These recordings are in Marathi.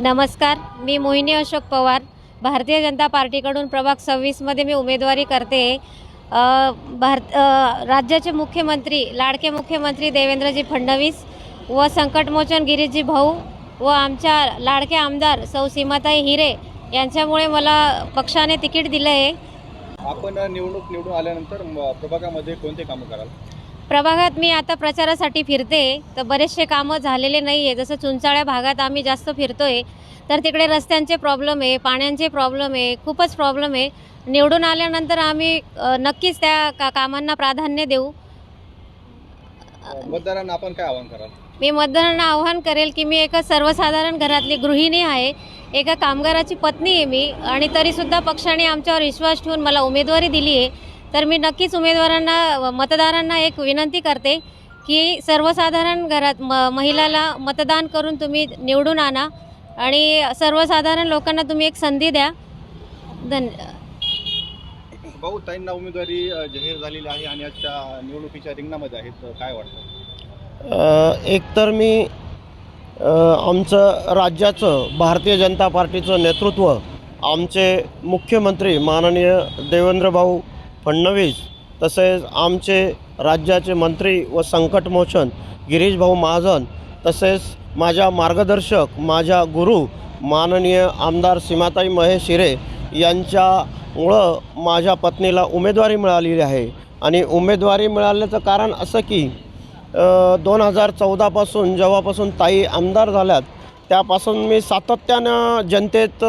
नमस्कार मी मोहिनी अशोक पवार. भारतीय जनता पार्टीकडून प्रभाग सव्वीसमध्ये मी उमेदवारी करते. भारत राज्याचे मुख्यमंत्री लाडके मुख्यमंत्री देवेंद्रजी फडणवीस व संकटमोचन गिरीशजी भाऊ व आमच्या लाडके आमदार सौ सीमाताई हिरे यांच्यामुळे मला पक्षाने तिकीट दिलं आहे आपण निवडणूक निवडून आल्यानंतर प्रभागामध्ये कोणते कामं कराल? प्रभागात मी आता प्रचारासाठी फिरते तर बरेचसे कामं झालेले नाही आहे जसं चुंचाळ्या भागात आम्ही जास्त फिरतोय तर तिकडे रस्त्यांचे प्रॉब्लेम आहे पाण्याचे प्रॉब्लेम आहे खूपच प्रॉब्लेम आहे. निवडून आल्यानंतर आम्ही नक्कीच त्या का कामांना प्राधान्य देऊ. मतदारांना आपण काय आवाहन कराल? मी मतदारांना आव्हान करेल की मी एका सर्वसाधारण घरातली गृहिणी आहे एका कामगाराची पत्नी आहे मी आणि तरीसुद्धा पक्षाने आमच्यावर विश्वास ठेवून मला उमेदवारी दिली आहे. तर मी नक्कीच उमेदवारांना मतदारांना एक विनंती करते की सर्वसाधारण घरात म महिलाला मतदान करून तुम्ही निवडून आणा आणि सर्वसाधारण लोकांना तुम्ही एक संधी द्या. धन भाऊ ताईंना उमेदवारी जाहीर झालेली आहे आणि आजच्या निवडणुकीच्या रिंगणामध्ये आहेत. काय वाटतं? एकतर मी आमचं राज्याचं भारतीय जनता पार्टीचं नेतृत्व आमचे मुख्यमंत्री माननीय देवेंद्रभाऊ फडणवीस तसेच आमचे राज्याचे मंत्री व संकटमोचन गिरीशभाऊ महाजन तसेच माझ्या मार्गदर्शक माझ्या गुरु माननीय आमदार सीमाताई महेश शिरे यांच्यामुळं माझ्या पत्नीला उमेदवारी मिळालेली आहे. आणि उमेदवारी मिळाल्याचं कारण असं की दोन हजार चौदापासून जेव्हापासून ताई आमदार झाल्यात त्यापासून मी सातत्यानं जनतेत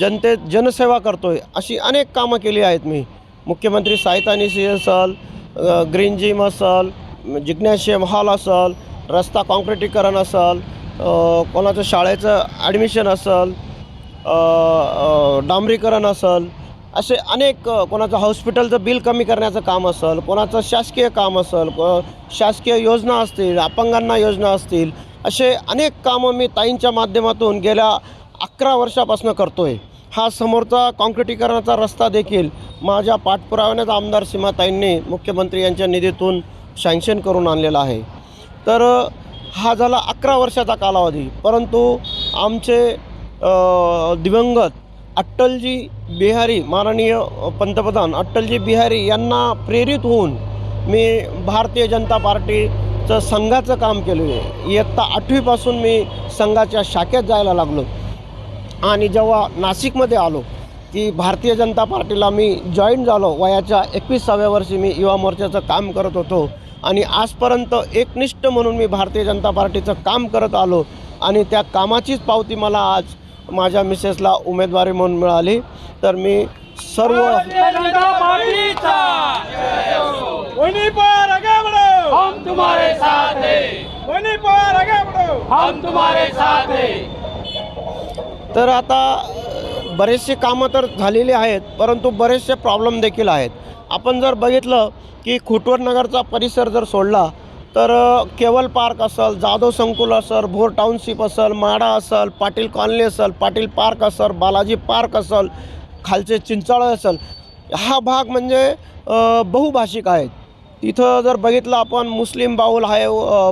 जनतेत जनसेवा करतो आहे अशी अनेक कामं केली आहेत मी. मुख्यमंत्री सहायता निधी असल ग्रीन जिम असल जिग्नॅशियम हॉल असल रस्ता काँक्रिटीकरण असल कोणाचं शाळेचं ॲडमिशन असल डांबरीकरण असल असे अनेक कोणाचं हॉस्पिटलचं बिल कमी करण्याचं काम असेल कोणाचं शासकीय काम असेल शासकीय योजना असतील अपंगांना योजना असतील असे अनेक कामं मी ताईंच्या माध्यमातून गेल्या अकरा वर्षापासून करतो आहे हा समोरचा काँक्रिटीकरणाचा रस्ता देखील माझ्या पाठपुराव्यानेच आमदार सीमाताईंनी मुख्यमंत्री यांच्या निधीतून सँक्शन करून आणलेला आहे. तर हा झाला अकरा वर्षाचा कालावधी. परंतु आमचे दिवंगत अट्टलजी बिहारी माननीय पंतप्रधान अट्टलजी बिहारी यांना प्रेरित होऊन मी भारतीय जनता पार्टीचं संघाचं काम केलं आहे. इयत्ता आठवीपासून मी संघाच्या शाखेत जायला लागलो. आणि जेव्हा नाशिकमध्ये आलो की भारतीय जनता पार्टीला मी जॉईन झालो वयाच्या एकविसाव्या वर्षी मी युवा मोर्चाचं काम करत होतो. आणि आजपर्यंत एकनिष्ठ म्हणून मी भारतीय जनता पार्टीचं काम करत आलो. आणि त्या कामाचीच पावती मला आज माझ्या मिसेसला उमेदवारी म्हणून मिळाली. तर मी सर्व हम तुम्हारे साथ हैं वहीं पर आगे बढ़ो हम तुम्हारे साथ हैं तर आता बरेचसे कामं तर झालेली आहेत परंतु बरेचसे प्रॉब्लेम देखील आहेत. आपण जर बघितलं की खुटवड नगरचा परिसर जर सोडला तर केवल पार्क असेल जाधव संकुल असेल भोर टाउनशिप असेल माडा असेल पाटील कॉलनी असेल पाटील पार्क असेल बालाजी पार्क असेल खालचे चिंचाळं असेल हा भाग म्हणजे बहुभाषिक आहेत. तिथं जर बघितलं आपण मुस्लिम बाऊल आहे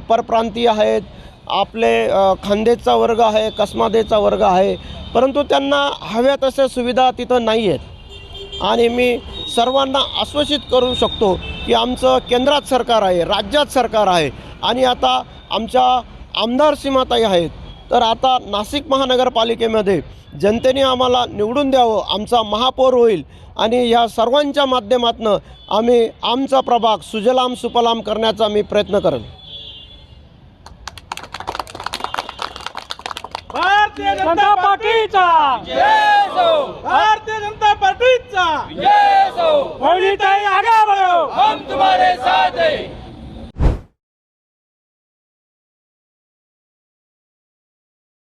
परप्रांतीय आहेत आपले खांदेचा वर्ग आहे कसमादेचा वर्ग आहे परंतु त्यांना हव्या तशा सुविधा तिथं नाही आहेत आणि मी सर्वांना आश्वासित करू शकतो की आमचं केंद्रात सरकार आहे राज्यात सरकार आहे आणि आता आमच्या आमदार सीमाताई आहेत. तर आता नाशिक महानगरपालिकेमध्ये जनतेने आम्हाला निवडून द्यावं आमचा महापौर होईल आणि ह्या सर्वांच्या माध्यमातून आम्ही आमचा प्रभाग सुजलाम सुफलाम करण्याचा मी प्रयत्न करेन. भारतीय जनता पार्टीचा. भारतीय जनता पार्टीचा. वहीं आगे.